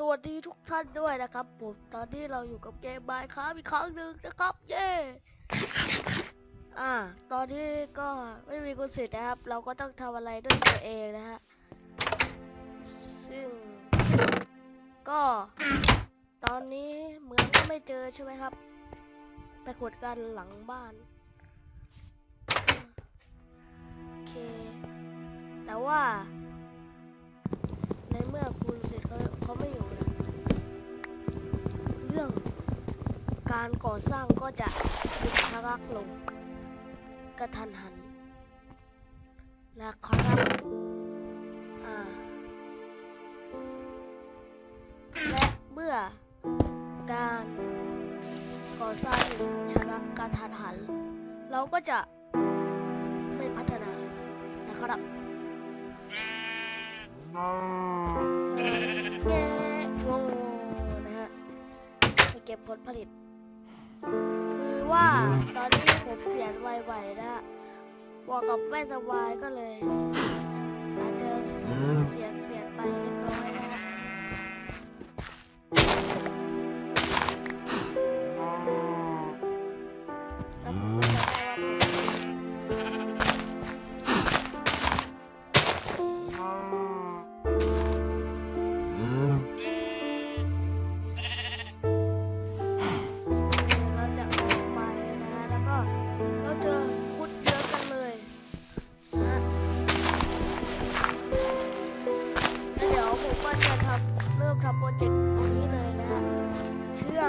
สวัสดีทุกท่านด้วยนะครับผมตอนนี้เราอยู่กับเกมบายค้าอีกครั้งหนึ่งนะครับ เย้อ่า ตอนนี้ก็ไม่มีกุศิษย์นะครับ เราก็ต้องทำอะไรด้วยตัวเองนะฮะซึ่ง ก็ ตอนนี้เหมืองก็ไม่เจอใช่ไหมครับ ไปขุดกันหลังบ้านโอเค แต่ว่าในเมื่อคุณเสร็จเขาเขาไม่อยู่ รื่อง การก่อสร้างก็จะหยุดชะงักลงกระทันหันนะครับและเมื่อการก่อสร้างหยุดชะงักกระทันหัน เราก็จะไม่พัฒนานะครับเผลผลิต คือว่าตอนนี้ผมเปลี่ยนไวๆนะฮะบวกกับไม่สบายก็เลยอาจจะเปลี่ยนเปลี่ยนไปน้อ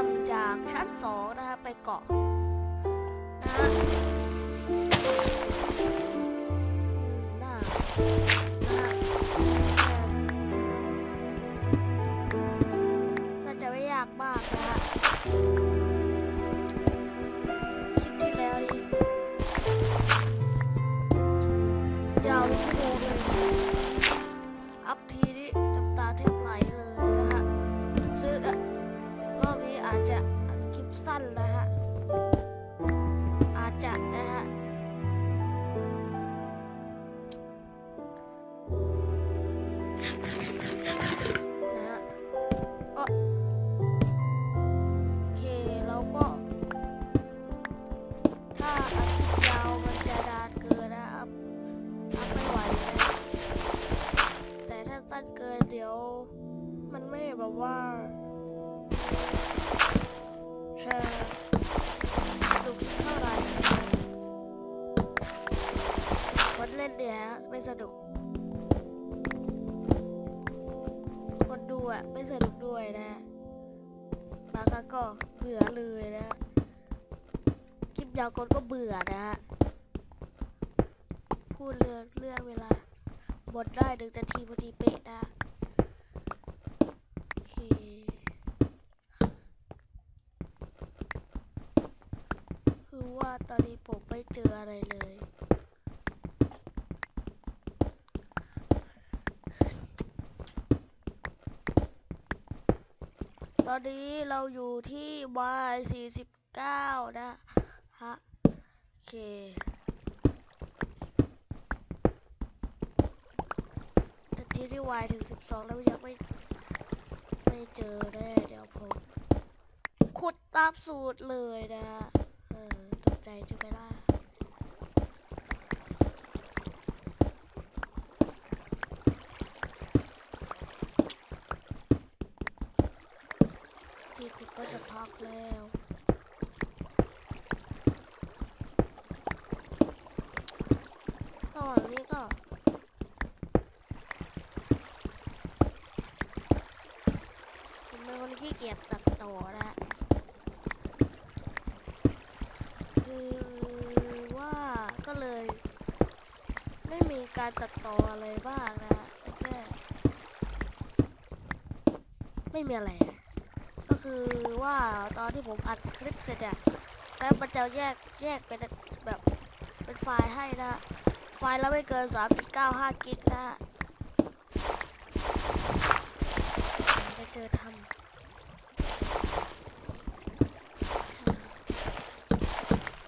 มจากชั้นสองนะฮะไปเกาะนะฮะน่านะน่าจะไม่ยากมากนะฮะคลิปที่แล้วนี่ยาวชั่วโมงเลย สั้นนะฮะ อาจจะนะฮะ นะฮะก็โอเคเราก็ ถ้าอัดยาวมันจะนานเกินนะครับอัพไม่ไหวนะแต่ถ้าสั้นเกินเดี๋ยว มันไม่แบบว่า เชิญสนุกเท่าไหร่คนเล่นเนี่ยฮะไม่สนุกคนดูอะไม่สนุกด้วยนะบางครั้งก็เบื่อเลยนะคลิปยาวกนก็เบื่อนะฮะพูดเรื่องเรื่องเวลาบทได้หนึ่งนาทีพอดีเป๊ะนะ โอเค คือว่าตอนนี้ผมไม่เจออะไรเลย ตอนนี้เราอยู่ที่ Y 49 นะฮะ โอเคแต่ที่ที่ Y ถึง 12 แล้วยังไม่ไม่เจอแน่เดี๋ยวผม ขุดตามสูตรเลยนะฮะ อตกใจจะไปได้ะ ที่ขุดก็จะพักแล้วระหว่างนี้ก็ ผมเป็นคนขี้เกียจตัดต่อนะฮะคือว่าก็เลย ไม่มี การตัดต่ออะไรบ้างนะฮะแต่แค่ไม่มีอะไร ก็คือว่าตอนที่ผมอัดคลิปเสร็จอะแล้วมันจะแยกแยกเป็นแบบเป็นไฟล์ให้นะไฟล์และไม่เกิน3.95กิกนะจะเจอทำ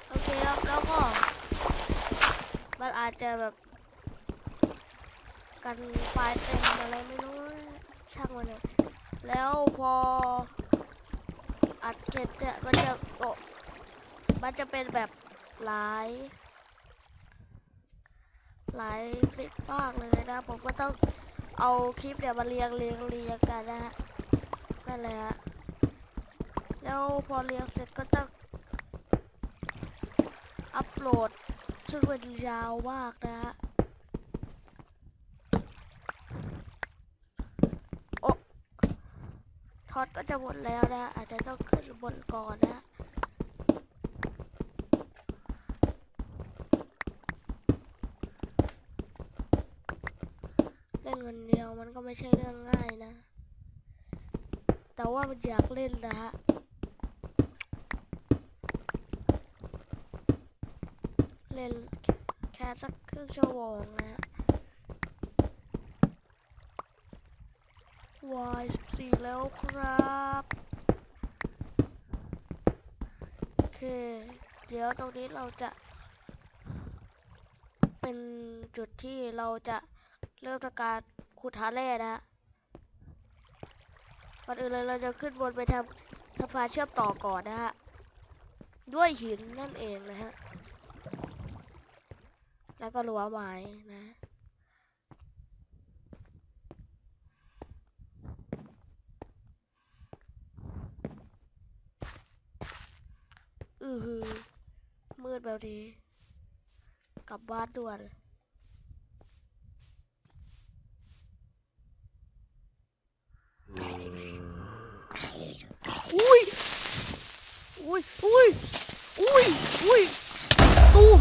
โอเคแล้วก็มันอาจจะแบบ กันไฟเต็มอะไรไม่รู้ช่างมันเลยแล้วพออัดเสร็จเนี่ยมันจะโอะมันจะเป็นแบบหลาย หลายคลิปมากเลยนะ ผมก็ต้องเอาคลิปเนี่ยมาเรียงเรียงเรียงกันนะฮะนั่นแหละฮะแล้วพอเรียงเสร็จก็ต้องอัปโหลดซึ่งมันยาวมากนะฮะโอะท อดก็จะหมดแล้วนะ อาจจะต้องขึ้นบนก่อนนะเล่นคนเดียวมันก็ไม่ใช่เรื่องง่ายนะ แต่ว่ามันอยากเล่นนะฮะเล่นแค่สักครึ่งชั่วโมงนะ วายสิบสี่แล้วครับ โอเค เดี๋ยวตรงนี้เราจะ เป็นจุดที่เราจะเริ่มทำการขุดหาแร่นะฮะก่อนอื่นเลยเราจะขึ้นบนไปทำสะพานเชื่อมต่อก่อนนะฮะ ด้วยหินนั่นเองนะฮะ แล้วก็รั้วไม้นะ อือหือ มืดแบบนี้ กลับบ้านด่วน อุ้ย อุ้ย อุ้ย อุ้ย อุ้ย ตูม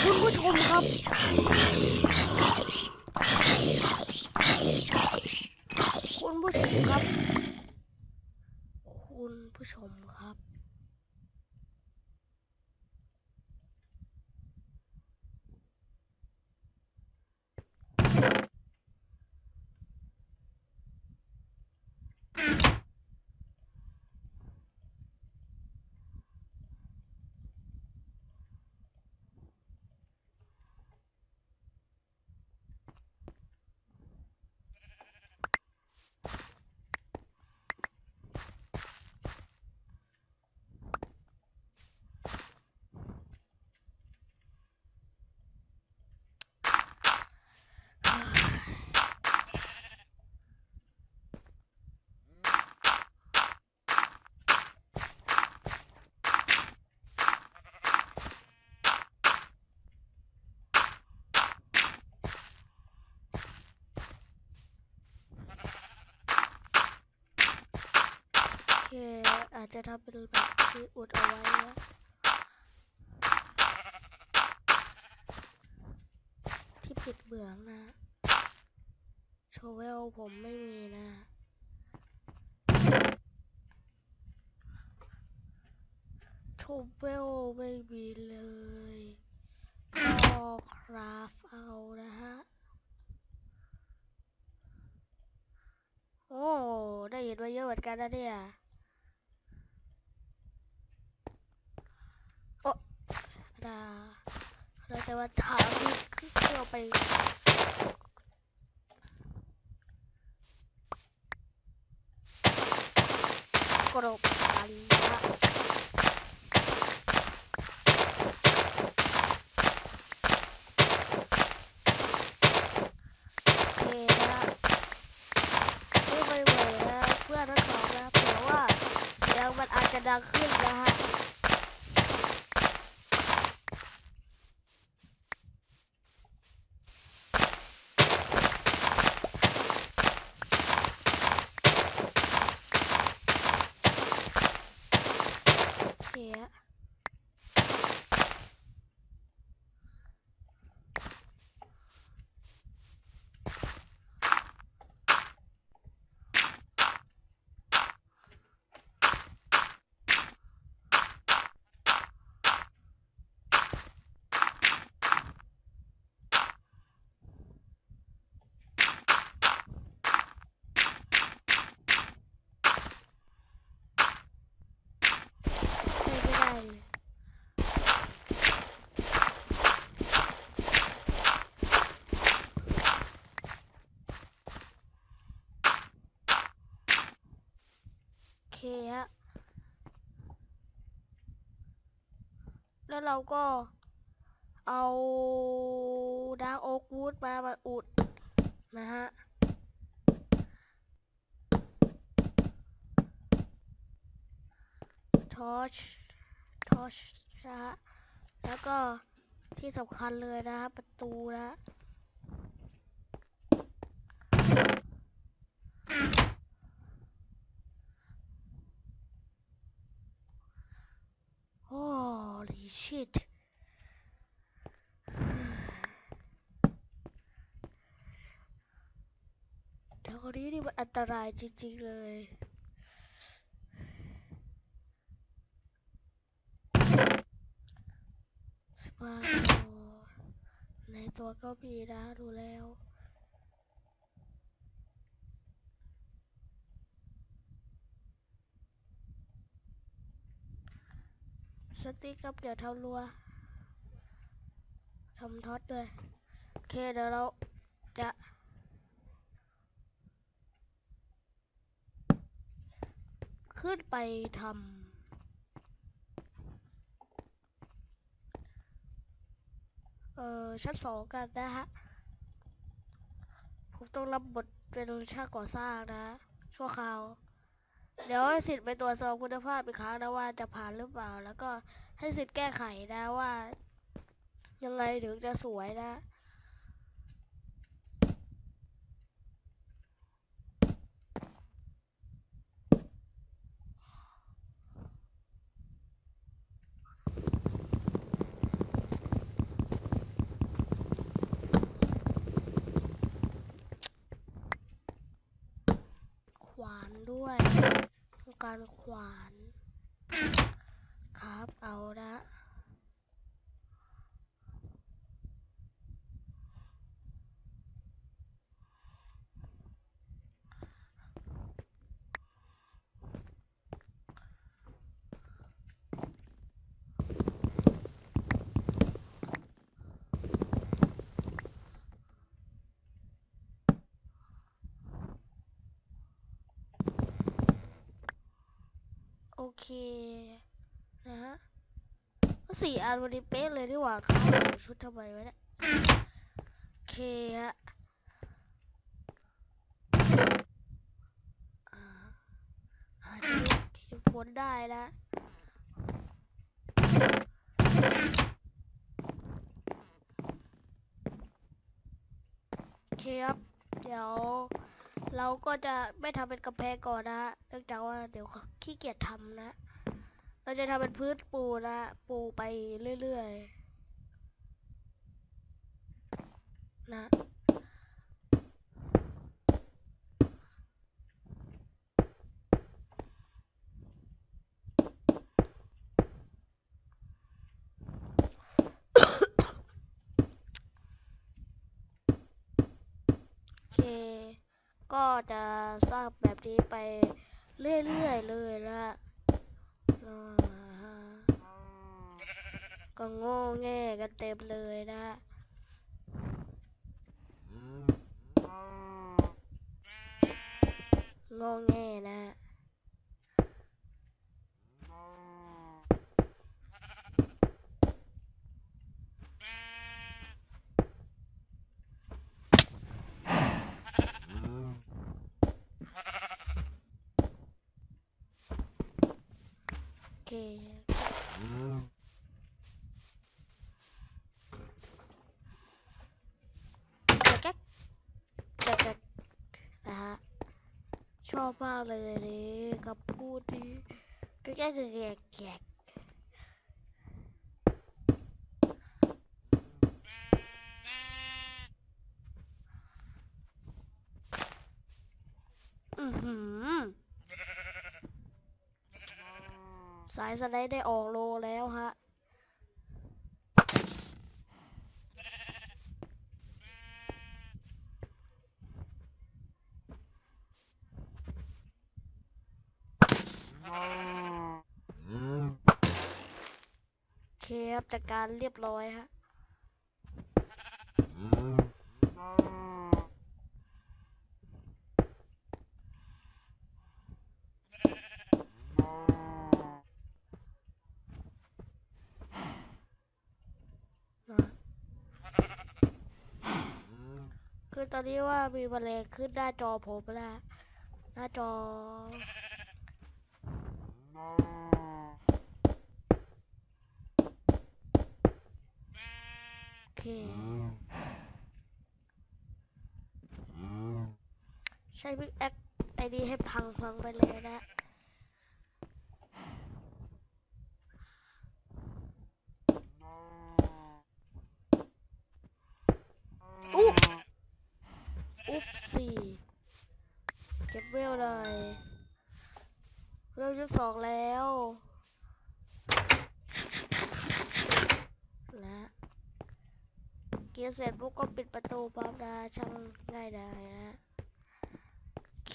คุณผู้ชมครับ คุณผู้ชมครับ คุณผู้ชมครับ อเคอาจจะทำเป็นแบบที่อุดเอาไว้นะที่ปิดเบืองนะโชเวลผมไม่มีนะโชเวลไม่มีเลยก็คราฟเอานะฮะโอ้ ได้ยินมาเยอะเหมือนกันนะเนี่ย โอ้ ดา เราจะมาถามที่เราไปกรบกันนะฮะโอเคนะ ไม่ไปไหวนะเพื่อนทั้งสองนะเผื่อว่าเสียงมันอาจจะดังขึ้นนะฮะ ฮะ แล้วเราก็เอาดาร์กโอ๊กวูดมามาอุดนะฮะ ทอช ทอชนะฮะ แล้วก็ที่สำคัญเลยนะฮะ ประตูนะฮะ Holy shit แถวนี้นี่มันอันตรายจริงๆเลยสปาโตในตัวก็มีนะดูแล้วสติ๊กครับเดี๋ยวทำรัวทำท็อตด้วย โอเคเดี๋ยวเราจะ ขึ้นไปทำเอ่อชั้นสองกันนะฮะ ผมต้องรับบทเป็นช่างก่อสร้างนะ ชั่วคราว เดี๋ยวให้สิทธิ์ไปตรวจสอบคุณภาพอีกครั้งนะว่าจะผ่านหรือเปล่า แล้วก็ให้สิทธิ์แก้ไขนะว่า ยังไงถึงจะสวยนะ ขวาน ด้วย การขวาน ครับเอาละ เค นะฮะก็สี่อันวันนี้เป๊ะเลยที่หว่าเขาเอาชุดทำไมไว้เนี่ยโอเคฮะหาที่ผลได้นะโอเคครับ เดี๋ยว เราก็จะไม่ทำเป็นกำแพงก่อนนะฮะเนื่องจากว่าเดี๋ยวขี้เกียจทำนะ เราจะทำเป็นพื้นปูนะ ปูไปเรื่อยๆนะโอเค ก็จะสร้างแบบนี้ไปเรื่อยๆเลยนะก็โง่แง่กันเต็มเลยนะโง่แง่นะฮะโอเค แก๊กแก๊กแก๊กนะฮะชอบมากเลยนี่กับพูดนี้แก๊กแก๊กแก๊กแก๊กแก๊กอือหือ สายสไลด์ได้ออกโลแล้วฮะ โอเคครับจัดการเรียบร้อยฮะ คือตอนนี้ว่ามีแมลงขึ้นหน้าจอผมแล้วหน้าจอ โอเค ใช้พิกแอคไอดีให้พังพังไปเลยนะ อุ๊บอุ๊บสี่เก็บเวลเลยเวลยี่สองแล้ว และ เกียร์เสร็จปุ๊บก็ปิดประตูปั๊บนะช่างง่ายได้นะโอเค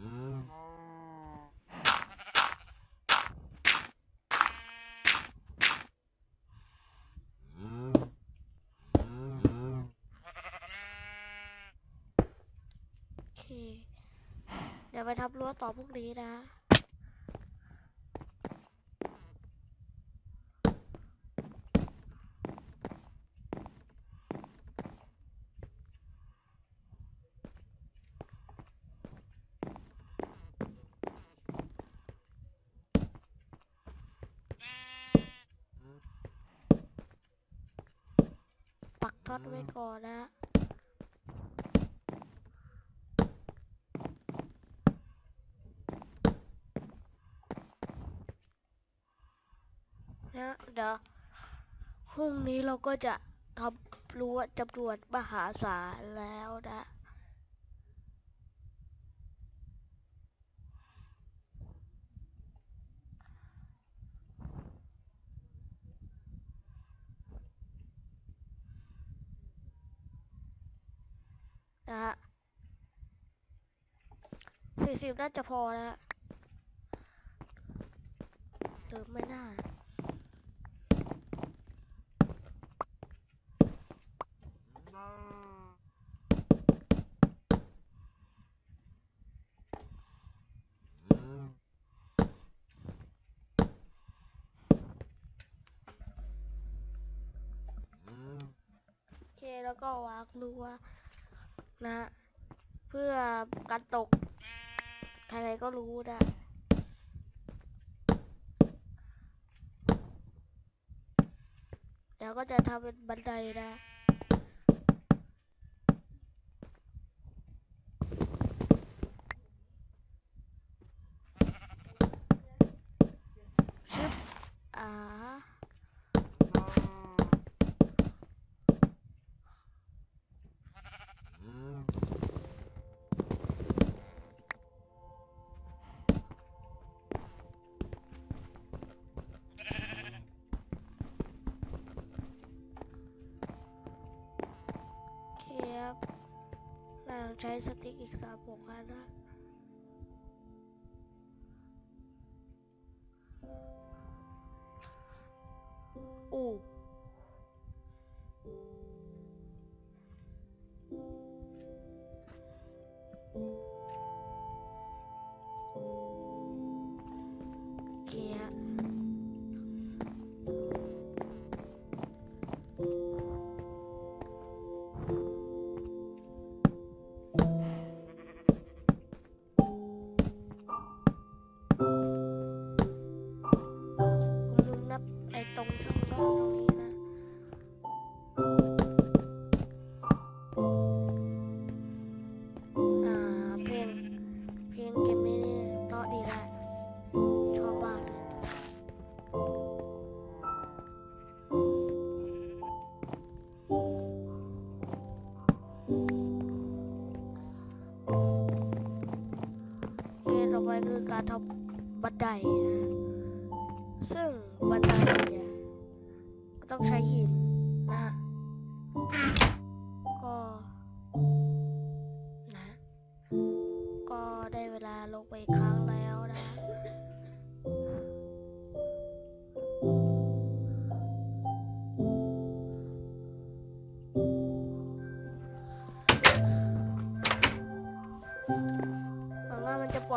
โอ เคเดี๋ยวไปทับรั้วต่อพรุ่งนี้นะปักท็อตไว้ก่อนนะ นะเดี๋ยวพรุ่งนี้เราก็จะทำรั้วจำนวนมหาศาลแล้วนะนะฮะสี่สิบน่าจะพอนะฮะหรือไม่น่า โอเค แล้วก็วางรั้วนะฮะเพื่อการตกใครๆก็รู้นะแล้วก็จะทำเป็นบันไดนะ เราใลื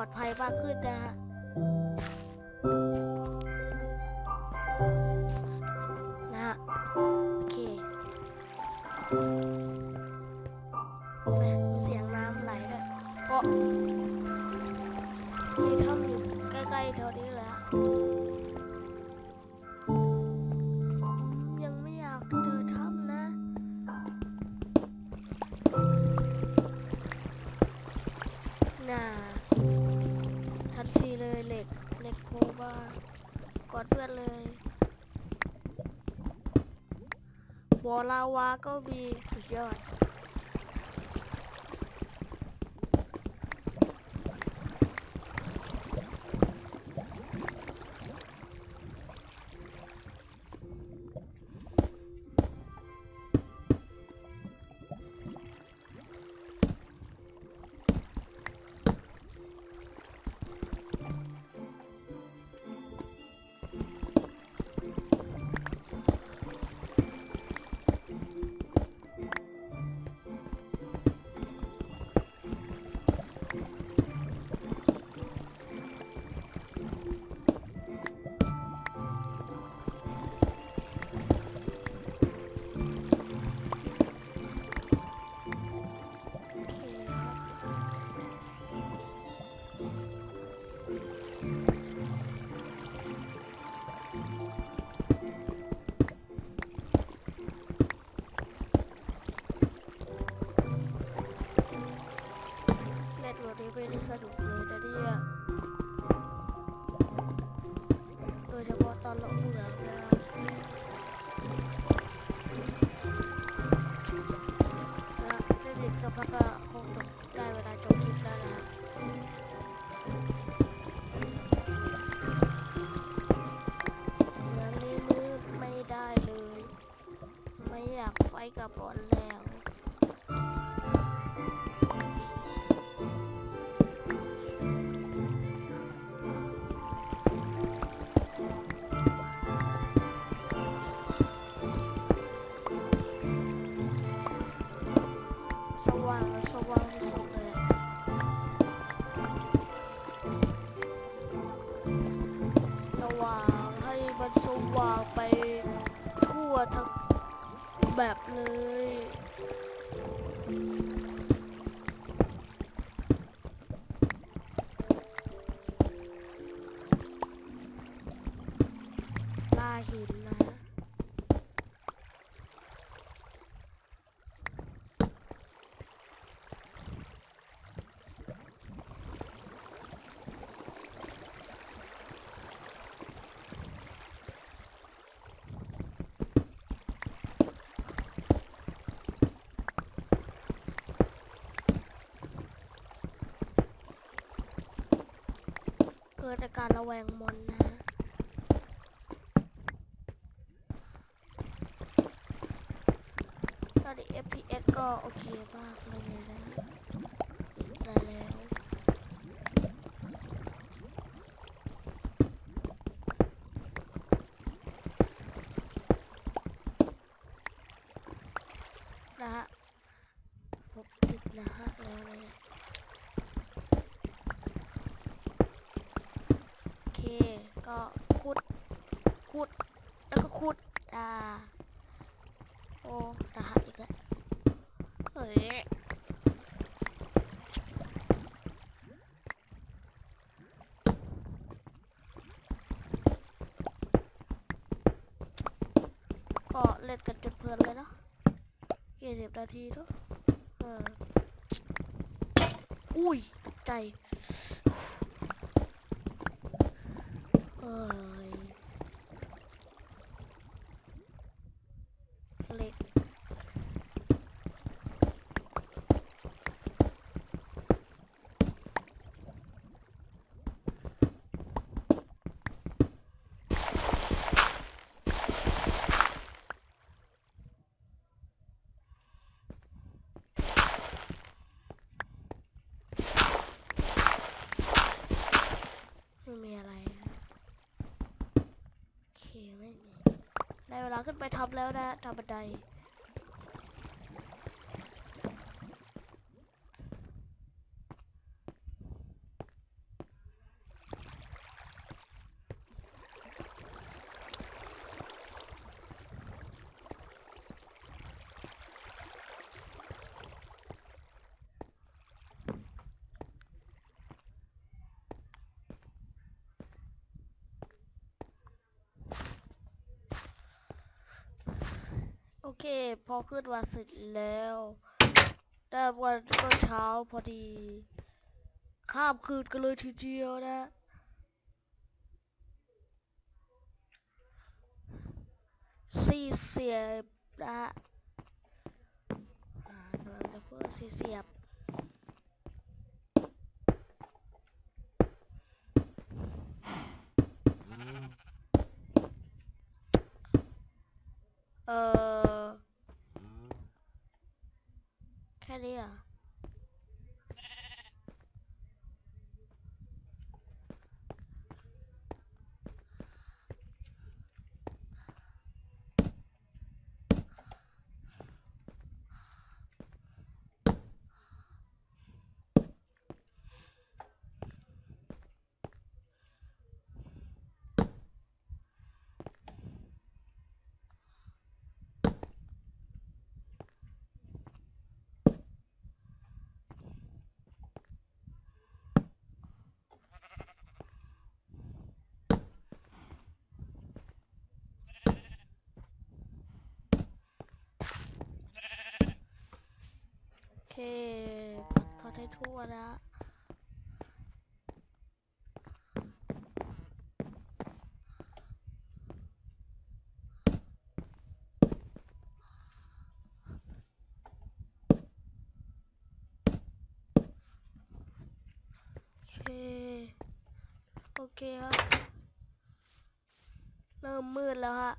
ลอดภัยมากขึ้นนะฮะ ลาวาก็มีสุดยอด 2000 ini seru nih tadi ya udah mau tolong enggak Nah, kita bisa pakai มันสว่างไปทั่วทั้งแบบเลย การระแวงมนนะตอนนี้ FPS ก็โอเคมากเลย สี่สิบนาทีทุกอุ้ยใจเอ้ยเล็ก ได้เวลาขึ้นไปท็อปแล้วนะทำบันได เค พอขึ้นมาเสร็จแล้วแต่วันก็เช้าพอดี ข้ามคืนกันเลยทีเดียวนะสี่เสียบนะฮะอ่ากำลังจะพูดสี่เสียบ เออ แค่ เหรอะโอเคทอดให้ทั่วนะโอเคโอเคครับ เริ่มมืดแล้วฮะ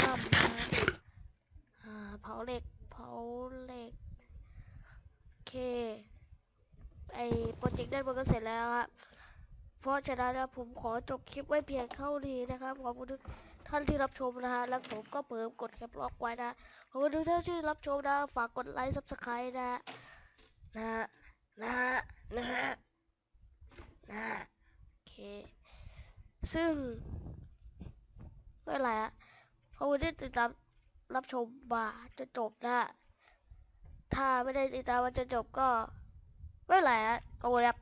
ค่ำนะอ่าเผาเหล็ก เผาเหล็ก โอเค ไอโปรเจกต์ ด้านบนก็เสร็จแล้วครับเพราะฉะนั้นนะผมขอจบคลิปไว้เพียงเท่านี้นะครับขอบคุณทุกท่านที่รับชมนะฮะแล้วผมก็เพิ่มกดแคปล็อกไว้นะขอบคุณทุกท่านที่รับชมนะฝากกดไลค์ซับสไครต์นะนะนะนะนะโอเคซึ่งไม่เป็นไรอะขอบคุณที่ติดตามรับชมมาจนจบนะถ้าไม่ได้ติดตามมาจนจบก็ไม่เป็นไรอะขอบคุณครับ